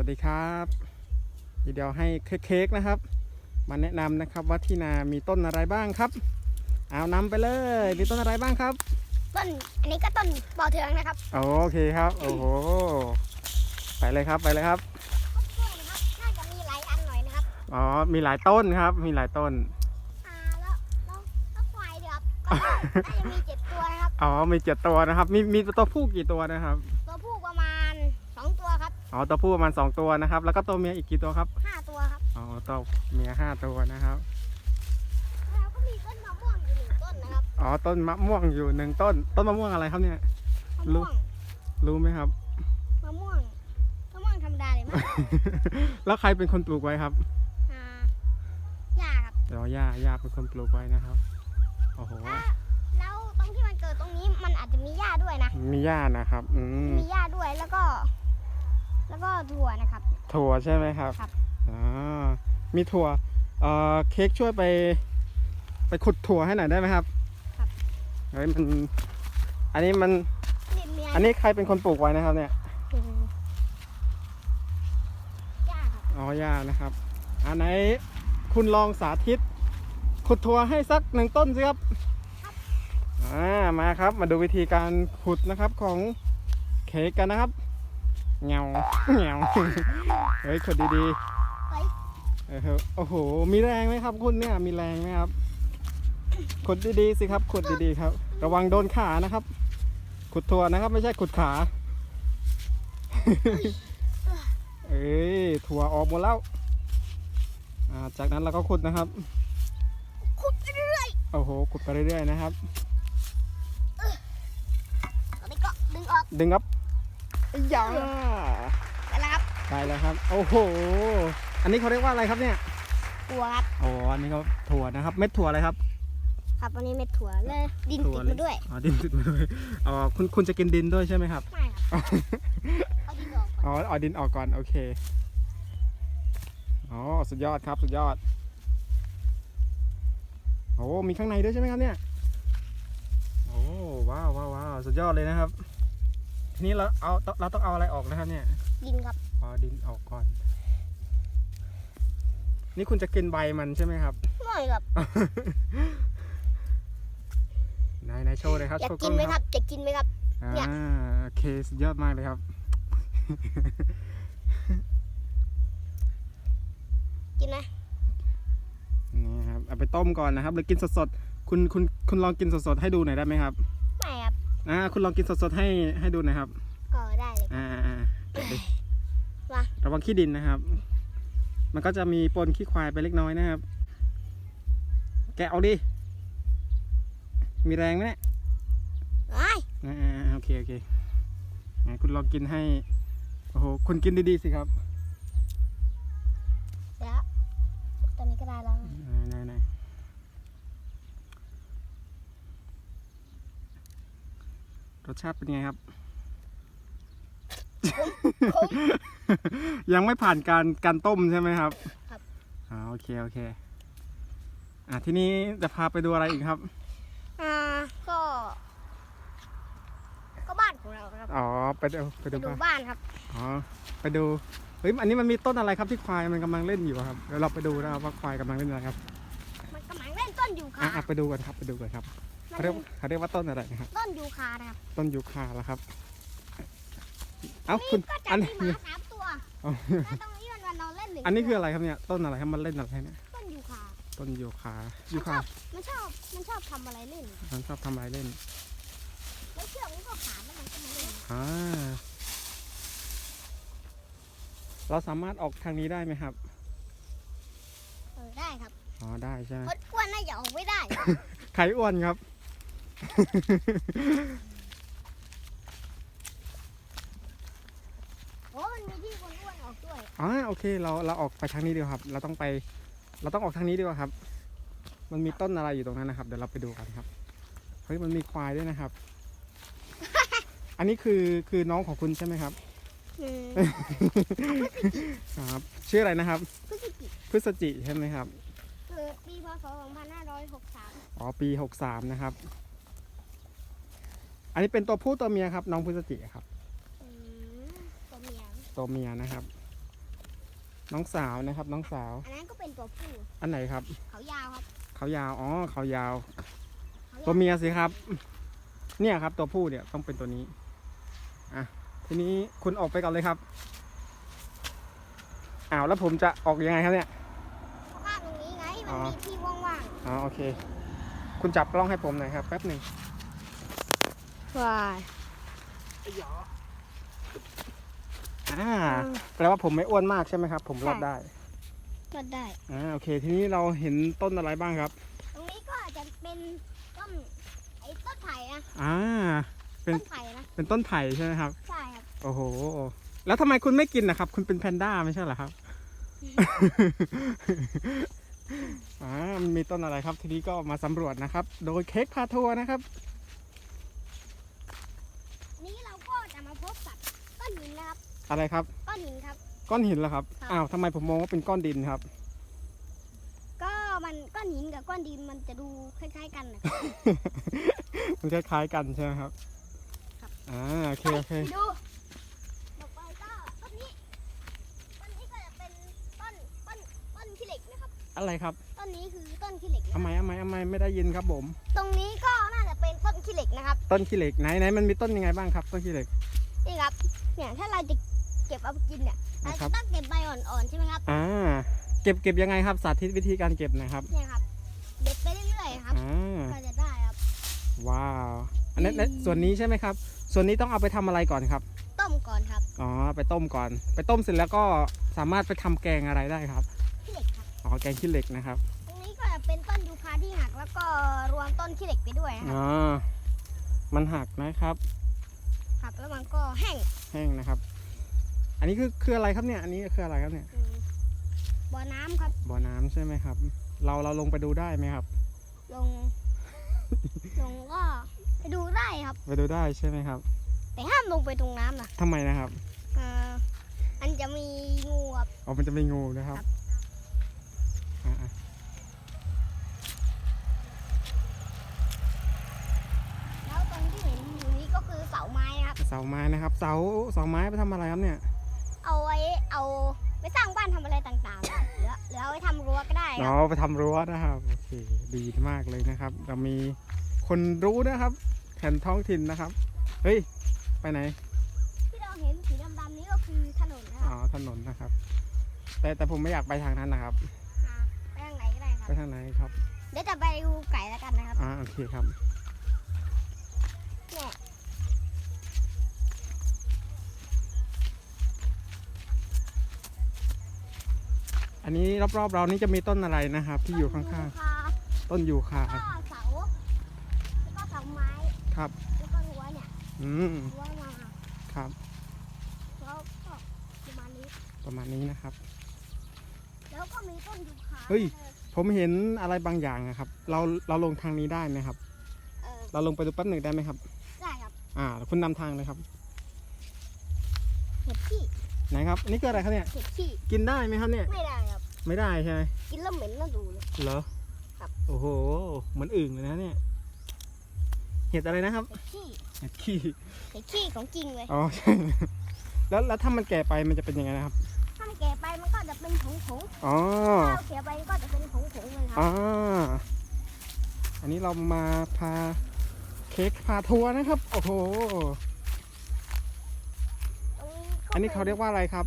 วัสดีครับเดี๋ยวให้เค้กๆนะครับ มาแนะนำนะครับว่าที่นามีต้นอะไรบ้างครับ เอานำไปเลยมีต้นอะไรบ้างครับ ต้นอันนี้ก็ต้นปอเทืองนะครับ โอเคครับโอ้โหไปเลยครับไปเลยครับข้าวโพดนะครับน่าจะมีหลายอันหน่อยนะครับอ๋อมีหลายต้นครับ มีหลายต้นอ่าแล้วแล้วแล้วควายเดี๋ยวครับก็น่าจะมีเจ็ดตัวนะครับอ๋อมีเจ็ดตัวนะครับ มีมีตัวผู้กี่ตัวนะครับ ตัวผู้ประมาณส องตัวครับอ๋อตัวผู้ประมาณสองตัวนะครับ แล้วก็ตัวเมียอีกกี่ตัวครับ ห้าตัวครับ อ๋อตัวเมียห้าตัวนะครับ แล้วก็มีต้นมะม่วงอยู่หนึ่งต้นนะครับอ๋อต้นมะม่วงอยู่หนึ่งต้น ต้นมะม่วงอะไรครับเนี่ย มะรู้ม่วงรู้ไหมครับ มะม่วงมะม่วงธรรมดาเลยมั้ง แล้วใครเป็นคนปลูกไว้ครับอ่าหญ้าครับเดี๋ยวย่าย่าเป็นคนปลูกไว้นะครับโอ้โหแล้วแล้วตรงที่มันเกิดตรงนี้มันอาจจะมีหญ้าด้วยนะ มีย่านะครับ อืมมีหญ้าด้วยแล้วก็ แล้วก็ถั่วนะครับ ถั่วใช่ไหมครับครับ อ่ามีถั่วเอ่อเค้กช่วยไป ไปขุดถั่วให้หน่อยได้ไหมครับครับ เฮ้ยมันอันนี้มันนี่เมียอันนี้ใครเป็นคนปลูกไว้นะครับเนี่ยคือหญ้าครับอ๋อย่านะครับ อันไหนคุณลองสาธิต ขุดถั่วให้สักหนึ่งต้นสิครับอ่ามาครับ มาดูวิธีการขุดนะครับของเค้กกันนะครับ เงาเงาเฮ้ยขุดดีๆเฮ้ยเออครับโอ้โห มีแรงไหมครับ คุณเนี่ย มีแรงไหมครับขุดดีๆสิครับขุดดีๆครับ ระวังโดนขานะครับ ขุดถั่วนะครับ ไม่ใช่ขุดขา เอ้ยถั่วออกหมดแล้วอ่าจากนั้นเราก็ขุดนะครับ ขุดไปเรื่อยโอ้โหขุดไปเรื่อยๆนะครับๆตอนนี้ก็ดึงออกดึงครับ ย่ากันแล้วครับได้แล้วครับ โอ้โห อันนี้เขาเรียกว่าอะไรครับเนี่ย ถั่วครับ อ๋อ อันนี้ก็ถั่วนะครับ เม็ดถั่วอะไรครับ ครับอันนี้เม็ดถั่วเลยดินถั่ติดเลมาด้วย อ๋อ ดินติดมาด้วย อ๋อ คุณคุณจะกินดินด้วยใช่ไหมครับ ไม่ครับ เอาดินออกก่อนอ๋อเอาดินออกก่อน โอเค อ๋อ สุดยอดครับ สุดยอด โอ้มีข้างในด้วยใช่ไหมครับเนี่ย โอ้ ว้าวว้าวว้าวสุดยอดเลยนะครับ ทีนี้เราเอาเราต้องเอาอะไรออกนะครับเนี่ยดินครับอ๋อดินออกก่อน นี่คุณจะกินใบมันใช่ไหมครับไม่ครับนายนายโชว์เลยครับอยากโชว์กินไหมล้องครับจะกินไหมครับอ่าเนี่ยโอเคสุดยอดมากเลยครับกินไหมนี่ครับเอาไปต้มก่อนนะครับหรือกินสดๆคุณคุณคุณลองกินสดๆให้ดูหน่อยได้ไหมครับไม่ครับ อ่าคุณลองกินสดๆให้ให้ดูหน่อยครับ ก็ได้เลยอ่าอ่าอ่าเก็บดิว่าระวังขี้ดินนะครับ มันก็จะมีปนขี้ควายไปเล็กน้อยนะครับ แกะเอาดิ มีแรงไหมเนี่ย ไอ้ยอ่าอ่าอ่าโอเค โอเคอ่าคุณลองกินให้ โอ้โห คุณกินดี ๆ สิครับ เดี๋ยวตอนนี้ก็ได้แล้วนะ อ่าไหนไหน รสชาติเป็นไงครับผมยังไม่ผ่านการการต้มใช่ไหมครับ ครับอ่าโอเคโอเค อ่าทีนี้จะพาไปดูอะไรอีกครับ อ่าก็ ก็บ้านของเราครับอ๋อไปดูไปไปดูดูบ้านบ้านครับ อ๋อไปดูเฮ้ยอันนี้มันมีต้นอะไรครับที่ควายมันกำลังเล่นอยู่ครับเดี๋ยวเราไปดูนะครับว่าควายกำลังเล่นอะไรครับมันกำลังเล่นต้นยูอะคาอะไปดูกันครับไปดูกันครับมั เขาเรียกเขาเรียกว่าต้นอะไรนะครับต้นยูคานะครับต้นยูคาแล้วครับ เอ้าคุนี่ณก็จัอับนมีนี้หมาสามตัวอ๋อแล้วตรงนี้มันมันนอนเล่นหนึ่งอันนี้คือตัวอะไรครับเนี่ย ต้นอะไรครับมันเล่นอะไรเนี่ยต้นยูคาต้นยูคายูคามันชอบมันชอบทำอะไรเล่นมันชอบทำอะไรเล่นแล้วเชือกมันก็ขาดแล้วมันก็มาเล่นอ่าเราสามารถออกทางนี้ได้ไหมครับเออได้ครับอ๋อได้ใช่ไหมคนอ้วนน่าจะออกไม่ได้ใครอ้วนครับ โอ้มันมีที่คนอ้วนออกด้วยอ๋อโอเค เราเราออกไปทางนี้ดีกว่าครับ เราต้องไป เราต้องออกทางนี้ดีกว่าครับ มันมีต้นอะไรอยู่ตรงนั้นนะครับ เดี๋ยวเราไปดูกันครับ เฮ้ย มันมีควายด้วยนะครับ อันนี้คือคือน้องของคุณใช่ไหมครับอืมครับ ชื่ออะไรนะครับ พฤศจิพฤศจิใช่ไหมครับ เกิดปีพศ2563อ๋อ ปีหกสามนะครับ อันนี้เป็นตัวผู้ตัวเมียครับ น้องพฤศจิครับ อืมตัวเมียตัวเมียนะครับ น้องสาวนะครับ น้องสาว อันนั้นก็เป็นตัวผู้อันไหนครับ เขายาวครับเขายาวอ๋อเขายาวเขาตัยาววเมียสิครับ เนี่ยครับ ตัวผู้เนี่ยต้องเป็นตัวนี้อะทีนี้คุณออกไปก่อนเลยครับอ้าวแล้วผมจะออกยังไงครับเนี่ย เขาข้างตรงนี้ไงอ๋มันอมีที่ว่างอ๋อโอเค คุณจับกล้องให้ผมหน่อยครับแป๊บหนึ่งๆ ว้าย อ่าแปลว่าผมไม่อ้วนมากใช่ไหมครับ ผมรอดได้ก็ได้ อ่าโอเค ทีนี้เราเห็นต้นอะไรบ้างครับ ตรงนี้ก็อาจจะเป็นต้นไอ้ต้นไผ่นะอ่า เป็น ต้นไผ่นะเป็นต้นไผ่ใช่ไหมครับ ใช่ครับโอ้โห แล้วทำไมคุณไม่กินนะครับ คุณเป็นแพนด้าไม่ใช่เหรอครับ อ่ามันมีต้นอะไรครับ ทีนี้ก็มาสำรวจนะครับ โดยเค้กพาทัวร์นะครับ นี่เราก็จะมาพบกับก้อนหินนะครับ อะไรครับ ก้อนหินครับ ก้อนหินเหรอครับ ครับ อ้าวทำไมผมมองว่าเป็นก้อนดินครับ ก็มันก้อนหินกับก้อนดินมันจะดูคล้ายๆกันนะ มันคล้ายๆกันใช่ไหมครับครับ อ่าโอเคโอเคไปดูต่อไปก็ต้นนี้ต้นนี้ก็จะเป็นต้นต้นต้นขี้เหล็กนะครับอะไรครับต้นนี้คือต้นขี้เหล็กนะคทำรับไมทำไมทำไมไม่ได้ยินครับผม ตรงนี้ก็น่าจะเป็นต้นขี้เหล็กนะครับต้นขี้เหล็กไหนไหนมันมีต้นยังไงบ้างครับ ต้นขี้เหล็กนี่ครับเนี่ยถ้าเราจะ เก็บเอาไปกินเนี่ยเรานะครัจะบต้องเก็บใบอ่อนๆใช่ไหมครับอ่าเก็บเก็บยังไงครับสาธิตวิธีการเก็บหนะครับเนี่ยครับเด็ดไปเรื่อยๆครับอ่าก็จะได้ครับ ว้าวอันนี้นอืมส่วนนี้ใช่ไหมครับ ส่วนนี้ต้องเอาไปทำอะไรก่อนครับต้มก่อนครับอ๋อไปต้มก่อน ไปต้มเสร็จแล้วก็สามารถไปทำแกงอะไรได้ครับขี้เหล็กครับอ๋อแกงขี้เหล็กนะครับตรงนี้ก็จะเป็นต้นยูคาที่หักแล้วก็รวมต้นขี้เหล็กไปด้วยนะครับอ๋อมันหักนะครับหักแล้วมันก็แห้งแห้งนะครับ อันนี้คือคืออะไรครับเนี่ย อันนี้คืออะไรครับเนี่ยอืมบ่อน้ำครับ บ่อน้ำใช่ไหมครับ เราเราลงไปดูได้ไหมครับ ลง ลงก็ไปดูได้ครับ ไปดูได้ใช่ไหมครับแต่ห้ามลงไปตรงน้ำนะทำไมนะครับอ่ามันจะมีงูครับ อ๋อมันจะมีงูนะครับครับอ่าแล้วตรงที่เห็นอยู่นี้ก็คือเสาไม้ครับๆเสาไม้นะครับ เสาเสาไม้ไปทำอะไรครับเนี่ยเอาไว้ เอาไปสร้างบ้านทำอะไรต่างๆครับหรือหรือเอาไว้ทำรั้วก็ได้คอ๋รัอบไปทำรั้วนะครับโอเคดีมากเลยนะครับ เรามีคนรู้นะครับแผนท้องถิ่นนะครับ เฮ้ย ไปไหน ที่เราเห็นสีดำๆนี้ก็คือถนนนะคอ๋รัอบถนนนะครับ แต่แต่ผมไม่อยากไปทางนั้นนะครับ อ่าไปทางไหนก็ได้คไปรับทางไหนครับ เดี๋ยวจะไปดูไก่แล้วกันนะครับ อ่าโอเคครับ อันนี้รอบๆเรานี่จะมีต้นอะไรนะครับ ที่อยู่ข้างต้นยูคๆต้นยูคาก็เสาแล้วก็เสาไม้ครับ แล้วก็รั้วเนี่ยอืมรั้วมาครับแล้วก็ประมาณนี้ประมาณนี้นะครับ แล้วก็มีต้นยูคาเฮ้ย ผมเห็นอะไรบางอย่างนะครับ เราเราลงทางนี้ได้ไหมครับ เออเราลงไปดูแป๊บหนึ่งได้ไหมครับ ได้ครับอ่า คุณนำทางเลยครับ เห็ดขี้ไหนครับอันนี้คืออะไรครับเนี่ย เห็ดขี้กินได้ไหมครับเนี่ย ไม่ได้ครับ ไม่ได้ใช่ไหมกินแล้วเหม็นน่าดูเลย เหรอครับ โอ้โห เหมือนอึ่งเลยนะเนี่ย เห็ดอะไรนะครับ เห็ดขี้เห็ดขี้ เห็ดขี้ของจริงเลย อ๋อใช่แล้วแล้วถ้ามันแก่ไปมันจะเป็นยังไงนะครับ ถ้ามันแก่ไปมันก็จะเป็นผงผงอ๋อ ๆถ้าเขียวไปก็จะเป็นผงผงๆเลยครัอ่าบอันนี้เรามาพาเค้กพาทัวร์นะครับ โอ้โห ตรงนี้อันนี้เขาเรียกว่าอะไรครับ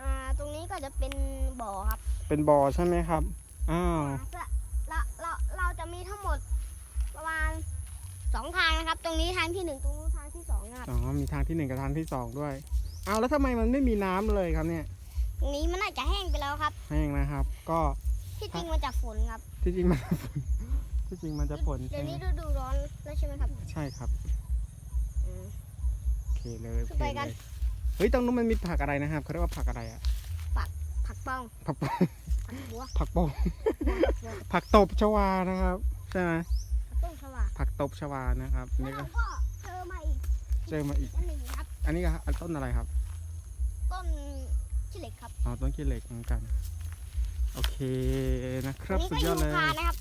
อ่าตรงนี้ก็จะเป็นบ่อครับ เป็นบ่อใช่ไหมครับ อ้าวจะเราเราเราจะมีทั้งหมดประมาณสองทางนะครับ ตรงนี้ทางที่หนึ่งตรงนู้นทางที่สองนะครับอ๋อ มีทางที่หนึ่งกับทางที่สองด้วยอ้าวแล้วทำไมมันไม่มีน้ำเลยครับเนี่ย ตรงนี้มันน่าจะแห้งไปแล้วครับ แห้งนะครับ ก็ที่จริงมาจากฝนครับ ที่จริงมันที่จริงมันจะฝนเดี๋ใช่ยวไหมนี้ฤดูร้อนแล้วใช่ไหมครับใช่ครับ อืม โอเคเลยโอขึ้นเคไปเลกันยเฮ้ยตรงนู้นมันมีผักอะไรนะครับเขาเรียกว่าผักอะไรอะผัก ป้องผักปผักบัวผักบงผักบัวผักตบชวานะครับใช่ไหมผักต้นสว่างผักตบชวานะครับแล้วนี่ก็เราก็เจอมาอีกเจอมาอีก อันหนึ่งครับ อันนี้ก็อันต้นอะไรครับ ต้นขี้เหล็กครับอ๋อต้นขี้เหล็กเหมือนกัน โอเคนะครับอันสุดนี้ยก็อดเลยยูคานะครับ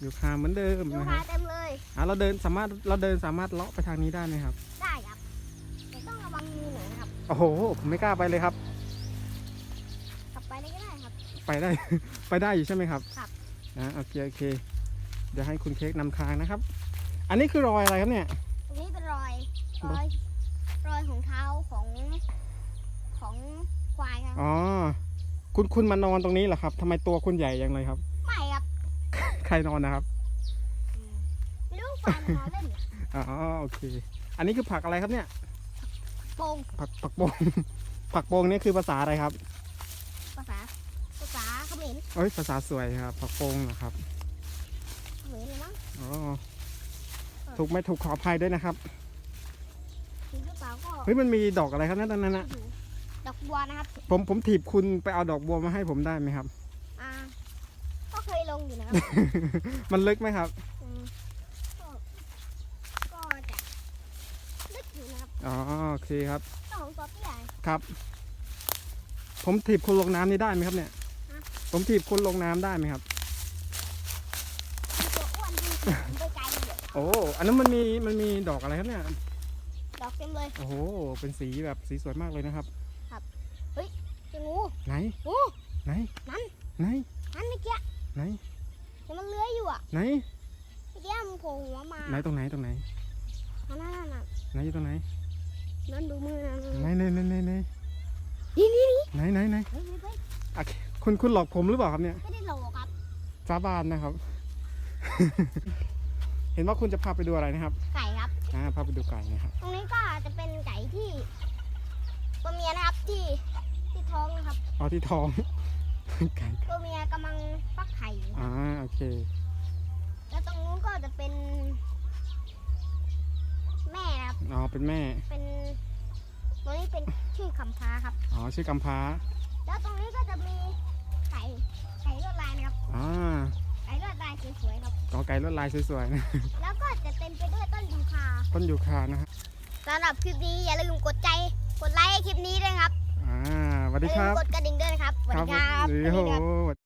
อยู่คาเหมือนเดิมยูนะคคารับเต็มเลยอะเราเดินสามารถเราเดินสามารถเลาะไปทางนี้ได้ไหมครับ ได้ครับแต่ต้องระวังงูหน่อยนะครับโอ้โหผมไม่กล้าไปเลยครับ ไปได้ ไปได้อยู่ใช่ไหมครับครับ อ่าโอเคโอเค เดี๋ยวให้คุณเค้กนำทางนะครับ อันนี้คือรอยอะไรครับเนี่ย ตรงนี้เป็นรอย รอย รอยของเท้าของของควายครับ อ๋อ คุณคุณมานอนตรงนี้เหรอครับทำไมตัวคุณใหญ่ยังเลยครับ ไม่ครับใครนอนนะครับ ไม่รู้ควายมันนอนเล่นเหรออ๋อโอเค อันนี้คือผักอะไรครับเนี่ย โป่งผักผักโปง ผักโปงนี่คือภาษาอะไรครับภาษาภาษา เขมรเอ้ยภาษาสวยครับผักโปงเหรอครับเขมรเลยมั้งอ๋อถูกไม่ถูกขออภัยด้วยนะครับถึงหรือเปล่าก็เฮ้ยมันมีดอกอะไรครับนั่นนั่นนะอยู่ดอกบัวนะครับ ผมผมถีบคุณไปเอาดอกบัวมาให้ผมได้ไหมครับ อ่า ก็เคยลงอยู่นะครับมันลึกไหมครับอืมก็ก็จะลึกอยู่นะครับอ๋อโอเคครับเจ้าของตัวเตี้ยครับ ผมถีบคุณลงน้ำนี่ได้ไหมครับเนี่ยฮะ ผมถีบคุณลงน้ำได้ไหมครับมีตัวอ้วนที่ผมไปไกลเลยโอ้ อันนั้นมันมีมันมีดอกอะไรครับเนี่ย ดอกเต็มเลยโอ้โห เป็นสีแบบสีสวยมากเลยนะครับ เจางูไหน งูไหนนั่นไหน นั่นเมื่อกี้ไหนเห็นมันเลื้อยอยู่อะไหน เมื่อกี้มันโผล่หัวมาไหนตรงไหนตรงไหนนั่นนั่นนั่นไหนอยู่ตรงไหน นั่นดูมือนั่นไหนไหนไหนไหนไหนนี่นี่นี่ไหนไหนไหนเฮ้ยเฮ้ยเฮ้ยโอเค คุณคุณหลอกผมหรือเปล่าครับเนี่ย ไม่ได้โหลครับ สาบานนะครับ เห็นว่าคุณจะพาไปดูอะไรนะครับ ไก่ครับ อ่า พาไปดูไก่นะครับ ตรงนี้ก็จะเป็นไก่ที่ตัวเมียนะครับที่ที่ท้องนะครับ อ๋อ ที่ท้อง ไก่ตัวเมียกำลังฟักไข่อยู่อ่า โอเค แล้วตรงนู้นก็จะเป็น แม่นะครับ อ๋อ เป็นแม่ เป็นตัวนี้เป็นชื่อคำพาครับ อ๋อ ชื่อกำพร้า แล้วตรงนี้ก็จะมี ไก่ไก่ลวดลายนะครับอ่าไก่ลวดลายสวยๆครับ กอไก่ลวดลายสวยๆนะ แล้วก็จะเต็มไปด้วยต้นยูคาต้นยูคานะฮะสำหรับคลิปนี้อย่าลืมกดใจกดไลค์ให้คลิปนี้ด้วยนะครับอ่าสวัสอดีย่าคลืรัมบกดกระดิ่งด้วยนะครับสวัสดีครับโอ้สวัสดีครับโห